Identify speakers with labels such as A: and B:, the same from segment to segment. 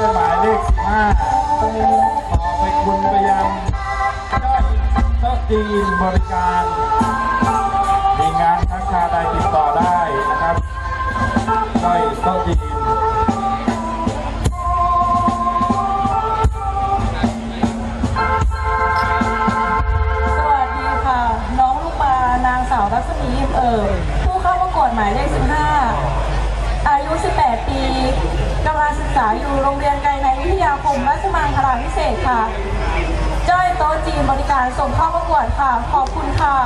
A: ด้วยหมายเลข15ขอไปคุณไปยังด้อยโต๊ะจีนบริการมีงานทักคาใดติดต่อได้นะครับด้อยโต๊ะจีน
B: สวัสดีค่ะ น้องลูกปลานางสาวรัศมียิ้มเอ่ยผู้เข้าประกวดหมายเลข15 ษาอยู่โรงเรียนไกรในวิทยาคมราชมังคลาพิเศษค่ะ จ้อยโต๊ะจีนบริการส่งเข้าประกวดค่ะ ขอบคุณค่ะ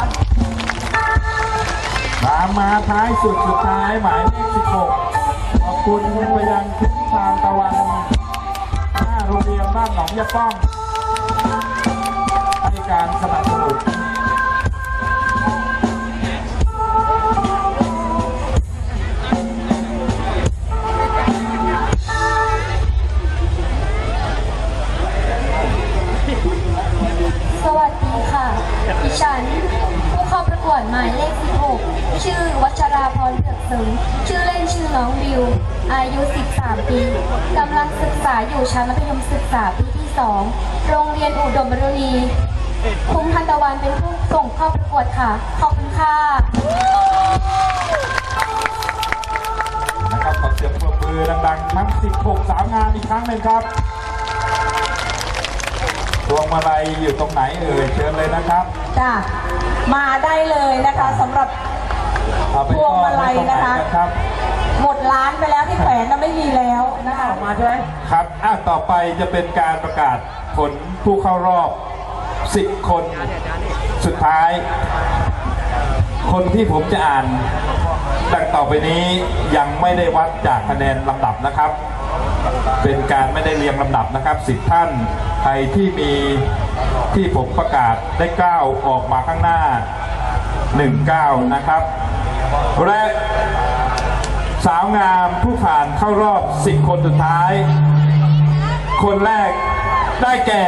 A: ตามมาท้ายสุดสุดท้ายหมายเลข 16 ขอบคุณไปยังทิศทางตะวันหน้าโรงเรียนบ้านหนองยะป้องให้การสนับสนุน
C: ฉัน ผู้เข้าประกวดหมายเลข 16 ชื่อวัชราพรเผือกสูงชื่อเล่นชื่อน้องวิว อายุ 13 ปีกำลังศึกษาอยู่ชั้นมัธยมศึกษาปีที่ 2 โรงเรียนอุดมรุณีคุ้มพันตะวันเป็นผู้ส่งเข้าประกวดค่ะ ขอบคุณค่ะ
A: นะครับขอเสียงปรบมือดังๆทั้ง 16 สาวงามอีกครั้งหนึ่งครับ มาลัยอยู่ตรงไหนเอ่ยเชิญเลยนะครับ
B: จ้ะมาได้เลยนะคะสำหรับ
A: เอาไป
B: พวงมาลัยนะคะ
A: ไว้ตรงไหกัรับ
B: หมดร้านไปแล้วที่แขวนน่ะไม่มีแล้วนะคะ
D: มาใช่ไหม
A: ครับอะต่อไปจะเป็นการประกาศผลผู้เข้ารอบ 10 คนสุดท้าย คนที่ผมจะอ่านดังต่อไปนี้ยังไม่ได้วัดจากคะแนนลำดับนะครับ เป็นการไม่ได้เรียงลำดับนะครับสิบท่านใครที่มีที่ผมประกาศได้ก้าวออกมาข้างหน้า1ก้านะครับ และสาวงามผู้ผ่านเข้ารอบ 10 คนสุดท้าย คนแรกได้แก่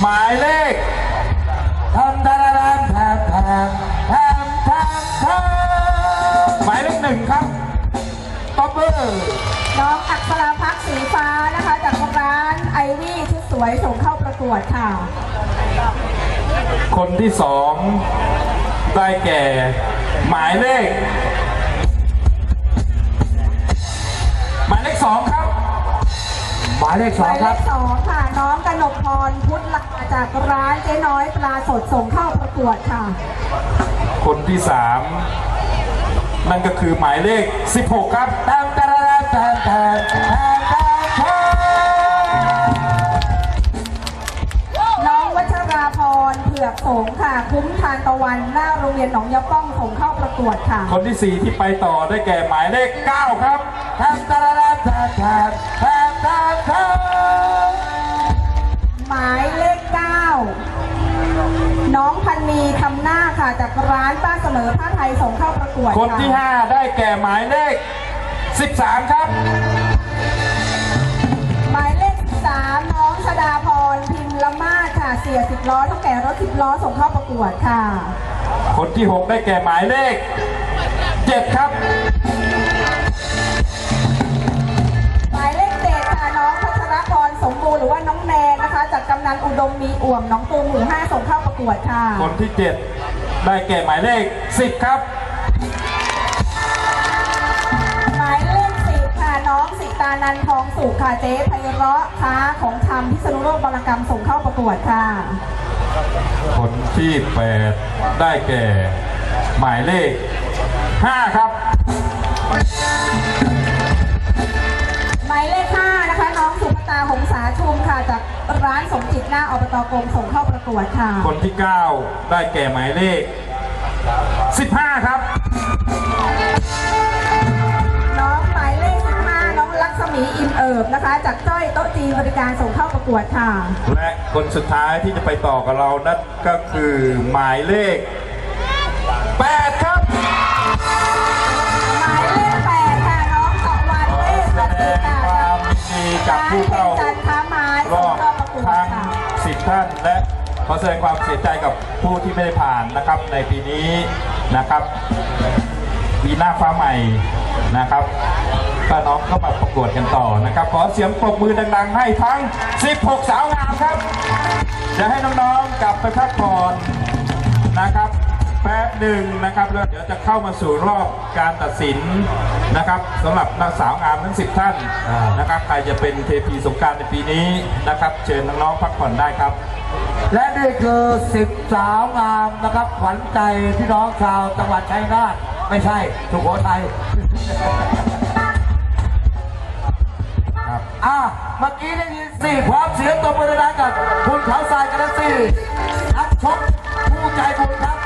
A: หมายเลขทำทำทำทำทำทำทำหมายเลขหนึ่งครับ อปเปอร์
B: น้องอักษราพักสีฟ้านะคะ จากร้านไอวี่ชุดสวยส่งเข้าประกวดค่ะ
A: คนที่สองได้แก่ หมายเลข หมายเลขสองครับ
D: หมายเลข
B: ห
D: สอ
B: มางย
D: ค
B: เล
D: รับ
B: ขสองค่ะ น้องกนกพรพุทธละจากร้านเจ๊น้อยปลาสดส่งเข้าประกวดค่ะ
A: คนที่สาม นั่นก็คือหมายเลข 16 ครับตามตาราตามตามตามตามตาม
B: น้องวัชราพรเผือกสงค่ะ คุ้มทานตะวันหน้าโรงเรียนหนองยะป้องส่งเข้าประกวดค่ะ
A: คนที่สี่ที่ไปต่อได้แก่หมายเลข 9 ครับตามตาราตามตามตามตามตาม
B: หมายเลขเก้า น้องพันนีคำหน้าค่ะ จากร้านป้าเสมอผ้าไทยส่งเข้าประกวด
A: คนที่
B: ค่ะ
A: 5 ได้แก่หมายเลข 13 ครับ
B: หมายเลขสามน้องชดาพรพิมพ์ละมาศค่ะ เสียสิบล้อเท่าแก่รถสิบล้อส่งเข้าประกวดค่ะ
A: คนที่ 6 ได้แก่หมายเลข 7 ครับ
B: นันอุดมมีอ่วมน้องตูมหมู่ห้าส่งเข้าประกวดค่ะ
A: คนที่ 7 ได้แก่หมายเลข 10 ครับ
B: หมายเลขสิบค่ะน้องสิตานันทองสุขค่ะเจ๊ไพเราะค้าของชำพิษณุโลกบางระกรรมส่งเข้าประกวดค่ะ
A: คนที่ 8 ได้แก่หมายเลข 5 ครับ
B: ตาหงสาชุมค่ะจากร้านสมจิตหน้าอบตกรมส่งเข้าประกวดค่ะ
A: คนที่ 9 ได้แก่หมายเลข 15 ครับ
B: น้องหมายเลขสิบห้าน้องลักษมีอิมเอิบนะคะ จากจ้อยโต๊ะจีนบริการส่งเข้าประกวดค่ะ
A: และคนสุดท้ายที่จะไปต่อกับเรานั่นก็คือหมายเลข ค
B: วา
A: มเสียใจกับผู้ที่ไม่ได้ผ่านนะครับ ในปีนี้นะครับมีหน้าฟ้าใหม่นะครับก็น้องก็มาประกวดกันต่อนะครับ ขอเสียงปรบมือดังๆให้ทั้ง 16 สาวงามครับจะให้น้องๆกลับไปพักผ่อนนะครับ แป๊บหนึ่งนะครับแล้วเดี๋ยวจะเข้ามาสู่รอบการตัดสินนะครับสำหรับนักสาวงามทั้ง 10 ท่านนะครับใครจะเป็นเทพีสงกรารในปีนี้นะครับ เชิญน้องๆพักผ่อนได้ครับ
D: และนี่คือสิบสาวงามนะครับขวัญใจพี่น้องชาวจังหวัดชัยนาทไม่ใช่สุโขทัย
A: ครับ
D: อะเมื่อกี้ได้ยินสี่พร้อมเสียงตบมือดังๆกับคุณเขาทรายกันนะสี่นักชกผู้ใจบุญครับ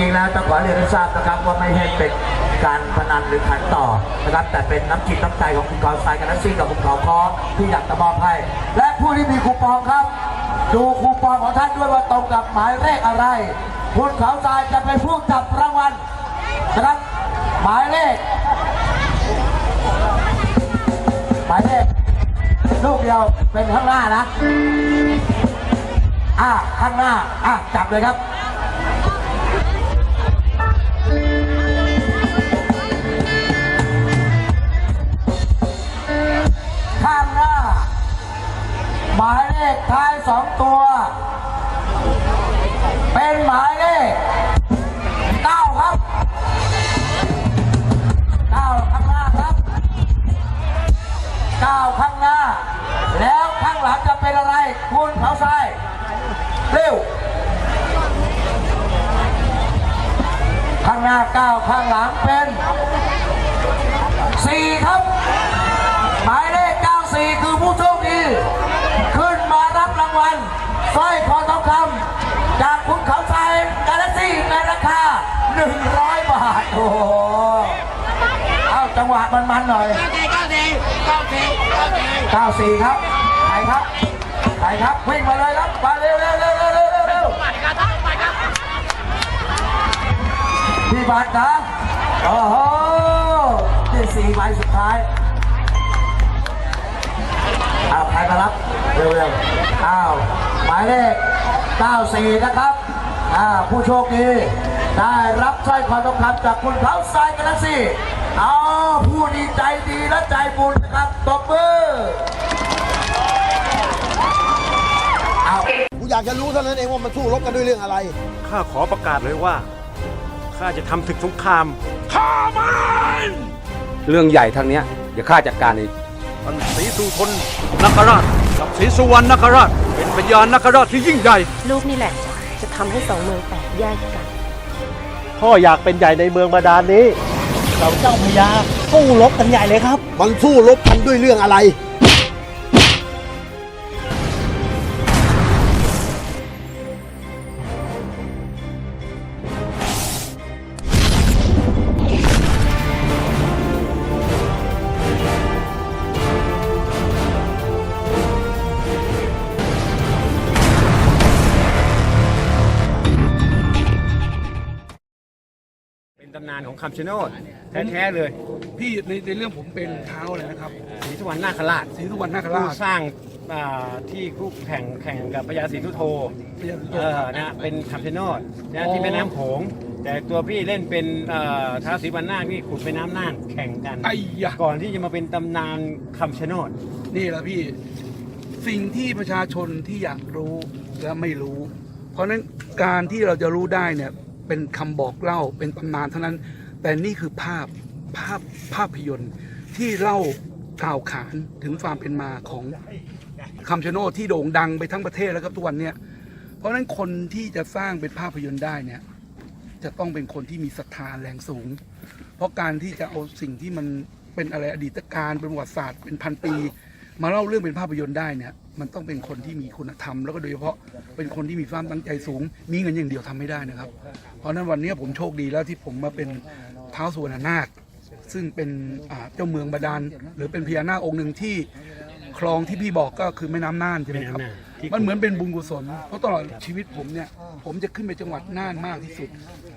D: ริงๆแล้วต้องขอเรียนให้ทราบนะครับว่าไม่ใช่เป็นการพนันหรือขันต่อนะครับแต่เป็นน้ำจิตน้ำใจของคุณเขาทรายกันนะซี่กับคุณเขาคอที่อยากจะมอบให้และผู้ที่มีคูปองครับ ดูคูปองของท่านด้วยว่าตรงกับหมายเลขอะไรคุณเขาทรายจะเป็นผู้จับรางวัลนะครับหมายเลขหมายเลขลูกเดียวเป็นข้างหน้านะอะข้างหน้าอะจับเลยครับ เลขท้ายสองตัว เป็นหมายเลขเก้าครับเก้าข้างหน้าครับเก้าข้างหน้า แล้วข้างหลังจะเป็นอะไรคุณเขาทรายเร็วข้างหน้าเก้าข้างหลังเป็น สร้อยคอทองคำจากคุณเขาทรายกาแล็กซี่ในราคา 100 บาท โอ้โหเอาจังหวะมันๆหน่อย 94 ครับใครครับใครครับ วิ่งมาเลยครับ มาเร็วเร็วเร็วเร็วเร็วเร็วเร็วพี่บัตรนะโอ้โหที่สี่ใบสุดท้าย มารับเร็วๆอ้าวหมายเลข 94 นะครับอ่าผู้โชคดีได้รับสร้อยคอทองคำจากคุณเขาทรายกันแล้วสิเอาผู้ดีใจดีและใจบุญนะครับตบมือเอา
E: กูอยากจะรู้เท่านั้นเองว่ามันสู้รบกันด้วยเรื่องอะไร
F: ข้าขอประกาศเลยว่า ข้าจะทำศึกสงคราม
G: เรื่องใหญ่ทางเนี้ยเดี๋ยวข้าจัดการเอง
F: ท่านศรีสุทนนคราชกับศรีสุวรรณนคราช เป็นพญานนคราชที่ยิ่งใหญ่
H: ลูกนี่แหละ จะทำให้สองเมืองแตกแยกกัน
I: พ่ออยากเป็นใหญ่ในเมืองบาดาลนี้ เราเจ้าพญาสู้รบกันใหญ่เลยครับ
E: มันสู้รบกันด้วยเรื่องอะไรา
F: นของคำชะโนดแท้ๆเลย
J: พี่ในในเรื่องผมเป็นเท้าเลยนะครับ
F: ศรีสุวรรณนาคราช
J: ศรีสุวรรณนาค
F: ผู้
J: ราช
F: สร้างอ่าที่คู่แข่งแข่งกับพญาศรีสุโธ
J: พญาศรีสุโธ
F: เออนะเป็นคำชะโนด
J: อ๋
F: นะ
J: อ
F: ที่แม่น้ำโขงแต่ตัวพี่เล่นเป็นเอ่อท้าวศรีวรรณนาคนี่ขุดแม่น้ำน่านแข่งกัน
J: ไอ้ยะ
F: ก่อนที่จะมาเป็นตำนานคำชะโนด
J: นี่แหละพี่ สิ่งที่ประชาชนที่อยากรู้และไม่รู้ เพราะฉะนั้นการที่เราจะรู้ได้เนี่ย เป็นคำบอกเล่าเป็นตำนานเท่านั้น แต่นี่คือภาพภาพภาพยนตร์ที่เล่ากล่าวขานถึงความเป็นมาของคำชะโนดที่โด่งดังไปทั้งประเทศแล้วครับทุกวันเนี่ยเพราะฉะนั้นคนที่จะสร้างเป็นภาพยนตร์ได้เนี่ยจะต้องเป็นคนที่มีศรัทธาแรงสูง เพราะการที่จะเอาสิ่งที่มันเป็นอะไรอดีตการเป็นประวัติศาสตร์เป็นพันปี มาเล่าเรื่องเป็นภาพยนตร์ได้เนี่ย มันต้องเป็นคนที่มีคุณธรรมแล้วก็โดยเฉพาะเป็นคนที่มีความตั้งใจสูง มีเงินอย่างเดียวทำไม่ได้นะครับ เพราะฉะนั้นวันนี้ผมโชคดีแล้วที่ผมมาเป็นเท้าวสุวรรณนาถซึ่งเป็นอ่าเจ้าเมืองบาดาลหรือเป็นพญานาคองค์หนึ่งที่คลองที่พี่บอกก็คือแม่น้ำน่านใช่ไหมครับ มันเหมือนเป็นบุญกุศล เพราะตลอดชีวิตผมเนี่ย ผมจะขึ้นไปจังหวัดน่านมากที่สุด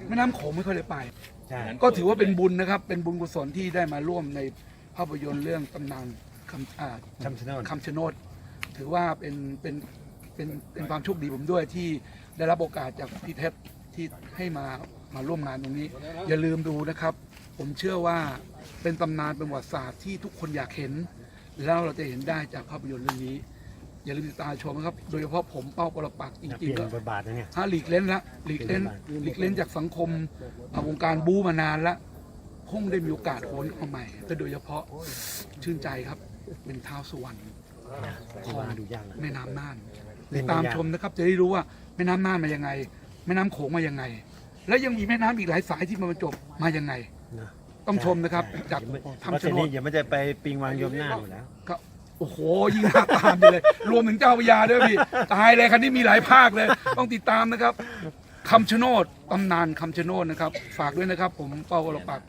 J: แม่น้ำโขงไม่ค่อยได้ไป ก็ถือว่าเป็นบุญนะครับ เป็นบุญกุศลที่ได้มาร่วมในภาพยนตร์เรื่องตำนานคำอ่าคำชะโนดคำชะโนด ถือว่าเป็นเป็นเป็นเป็นความโชคดีผมด้วยที่ได้รับโอกาสจากพี่เพชรที่ให้มามาร่วมงานตรงนี้ อย่าลืมดูนะครับ ผมเชื่อว่าเป็นตำนานเป็นประวัติศาสตร์ที่ทุกคนอยากเห็น แล้วเราจะเห็นได้จากภาพยนตร์เรื่องนี้ อย่าลืมติดตามชมนะครับ โดยเฉพาะผมเป้าปรปักษ์จริงๆก็
I: บทบาทนะเนี่ย
J: ถ้าหลีกเล่นละหลีกเล่นหลีกเล่นจากสังคมอ่าวงการบู๊มานานละคงได้มีโอกาสโหนเข้ามาใหม่แต่โดยเฉพาะชื่นใจครับเป็นเท้าวสุวรรณ ของแม่น้ำน่านติดตามชมนะครับ จะได้รู้ว่าแม่น้ำน่านมายังไง แม่น้ำโขงมายังไง และยังมีแม่น้ำอีกหลายสายที่มาบรรจบมายังไง ต้องชมนะครับ จากทำชนด
I: อย่าไม่ได้ไปปิงวางยมหน้าอยู่แล้ว
J: ก็โอ้โหยิ่งน่าตามอยู่เลย รวมถึงเจ้าพระยาด้วยพี่ตายเลยคันนี้มีหลายภาคเลย ต้องติดตามนะครับคำชะโนดตำนานคำชะโนดนะครับ ฝากด้วยนะครับ ผมเป้าวรปักษ์